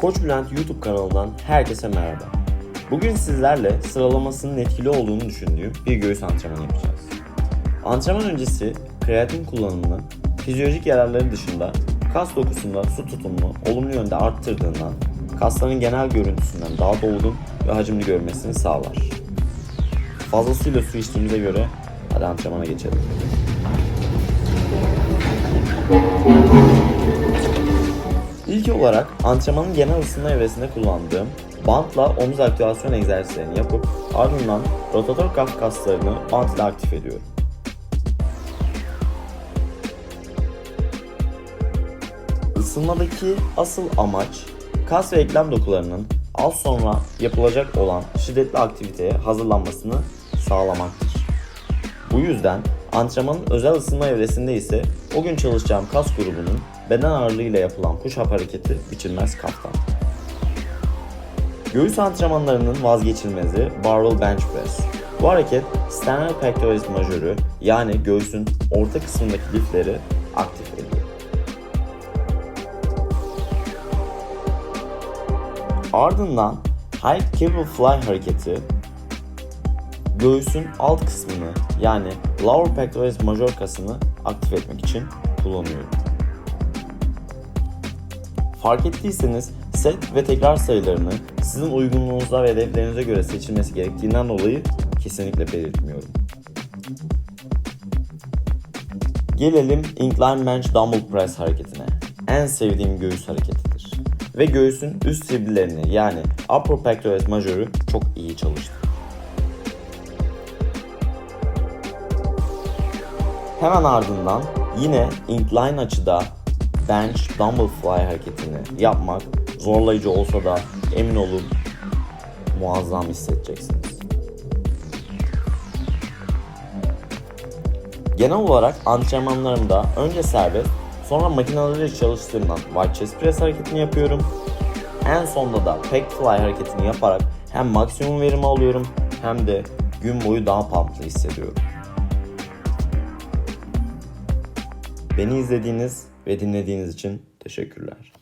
Koç Bülent YouTube kanalından herkese merhaba. Bugün sizlerle sıralamasının etkili olduğunu düşündüğüm bir göğüs antrenmanı yapacağız. Antrenman öncesi kreatin kullanımını fizyolojik yararları dışında kas dokusunda su tutumunu olumlu yönde arttırdığından kasların genel görüntüsünden daha dolgun ve hacimli görmesini sağlar. Fazlasıyla su içtiğimize göre hadi antrenmana geçelim. İlk olarak antrenmanın genel ısınma evresinde kullandığım bantla omuz aktivasyon egzersizlerini yapıp ardından rotator kaf kaslarını bant ile aktif ediyorum. Isınmadaki asıl amaç kas ve eklem dokularının az sonra yapılacak olan şiddetli aktiviteye hazırlanmasını sağlamaktır. Bu yüzden antrenmanın özel ısınma evresinde ise o gün çalışacağım kas grubunun beden ağırlığıyla yapılan push-up hareketi biçilmez kaftan. Göğüs antrenmanlarının vazgeçilmezi barbell bench press. Bu hareket sternal pectoralis majörü yani göğsün orta kısmındaki lifleri aktif ediyor. Ardından high cable fly hareketi göğüsün alt kısmını yani lower pectoralis major kasını aktif etmek için kullanıyorum. Fark ettiyseniz set ve tekrar sayılarını sizin uygunluğunuza ve hedeflerinize göre seçilmesi gerektiğinden dolayı kesinlikle belirtmiyorum. Gelelim incline bench dumbbell press hareketine. En sevdiğim göğüs hareketidir. Ve göğüsün üst tribülerini yani upper pectoralis major'u çok iyi çalıştı. Hemen ardından yine incline açıda bench dumbbell fly hareketini yapmak zorlayıcı olsa da emin olun muazzam hissedeceksiniz. Genel olarak antrenmanlarımda önce serbest sonra makineleri çalıştığımdan white chest press hareketini yapıyorum. En sonda da pec fly hareketini yaparak hem maksimum verimi alıyorum hem de gün boyu daha pumplı hissediyorum. Beni izlediğiniz ve dinlediğiniz için teşekkürler.